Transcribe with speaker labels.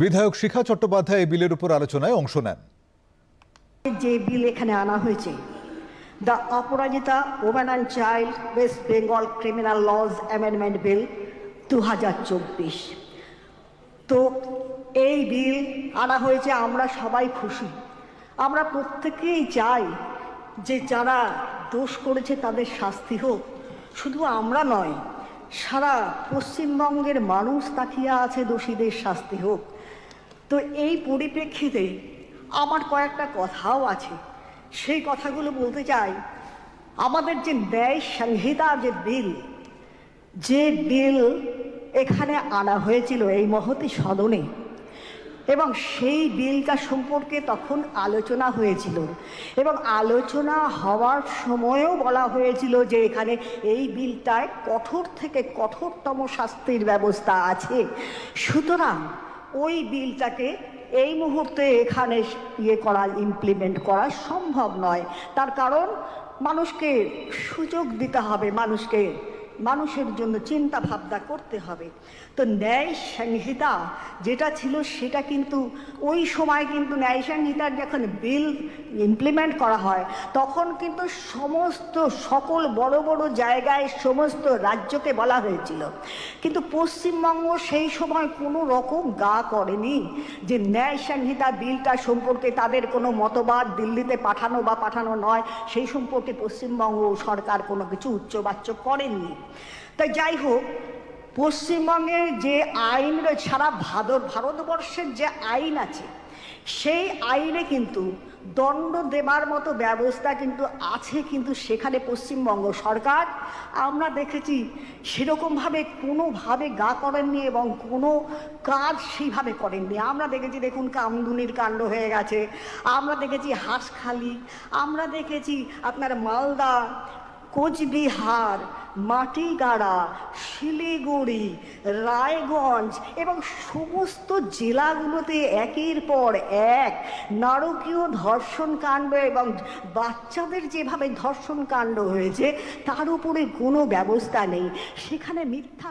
Speaker 1: বিধায়ক শিখা চট্টোপাধ্যায় এই বিলের উপর আলোচনায় অংশ নেন।
Speaker 2: যে বিল এখানে আনা হয়েছে, the Aparajita women and child West Bengal criminal laws amendment bill দু হাজার চব্বিশ। তো এই বিল আনা হয়েছে, আমরা সবাই খুশি। আমরা প্রত্যেকেই চাই যে যারা দোষ করেছে তাদের শাস্তি হোক। শুধু আমরা নয়, সারা পশ্চিমবঙ্গের মানুষ তাকিয়ে আছে দোষীদের শাস্তি হোক। তো এই পরিপ্রেক্ষিতে আমার কয়েকটা কথাও আছে। সেই কথাগুলো বলতে চাই। আমাদের যে ন্যায় সংহিতা যে বিল যে বিল এখানে আনা হয়েছিল এই মহতি সদনে, এবং সেই বিলটা সম্পর্কে তখন আলোচনা হয়েছিল। এবং আলোচনা হওয়ার সময়ও বলা হয়েছিল যে এখানে এই বিলটায় কঠোর থেকে কঠোরতম শাস্তির ব্যবস্থা আছে। সুতরাং ওই বিলটাকে এই মুহূর্তে এখানে ইয়ে করা ইমপ্লিমেন্ট করা সম্ভব নয়। তার কারণ, মানুষকে সুযোগ দিতে হবে, মানুষকে মানুষের জন্য চিন্তা ভাবনা করতে হবে। তো ন্যায় সংহিতা যেটা ছিল সেটা কিন্তু ওই সময় কিন্তু ন্যায় সংহিতার যখন বিল ইমপ্লিমেন্ট করা হয়, তখন কিন্তু সমস্ত সকল বড় বড় জায়গায় সমস্ত রাজ্যকে বলা হয়েছিল। কিন্তু পশ্চিমবঙ্গ সেই সময় কোনো রকম গা করেনি যে ন্যায় সংহিতা বিলটা সম্পর্কে তাদের কোনো মতবাদ দিল্লিতে পাঠানো বা পাঠানো নয়, সেই সম্পর্কে পশ্চিমবঙ্গ সরকার কোনো কিছু উচ্চবাচ্য করেননি তাই যাই হোক, পশ্চিমবঙ্গের যে আইন সারা ভারত ভারতবর্ষের যে আইন আছে, সেই আইনে কিন্তু দণ্ড দেবার মতো ব্যবস্থা কিন্তু আছে কিন্তু সেখানে পশ্চিমবঙ্গ সরকার। আমরা দেখেছি সেরকমভাবে কোনোভাবে গা করেননি এবং কোনো কাজ সেইভাবে করেননি। আমরা দেখেছি, দেখুন, কামদুনির কাণ্ড হয়ে গেছে, আমরা দেখেছি হাঁসখালি, আমরা দেখেছি আপনার মালদা কোচবিহার, মাটিগাড়া, শিলিগুড়ি, রায়গঞ্জ এবং সমস্ত জেলাগুলোতে একের পর এক নারকীয় ধর্ষণ কাণ্ড এবং বাচ্চাদের যেভাবে ধর্ষণ কাণ্ড হয়েছে, তার উপরে কোনো ব্যবস্থা নেই। সেখানে মিথ্যা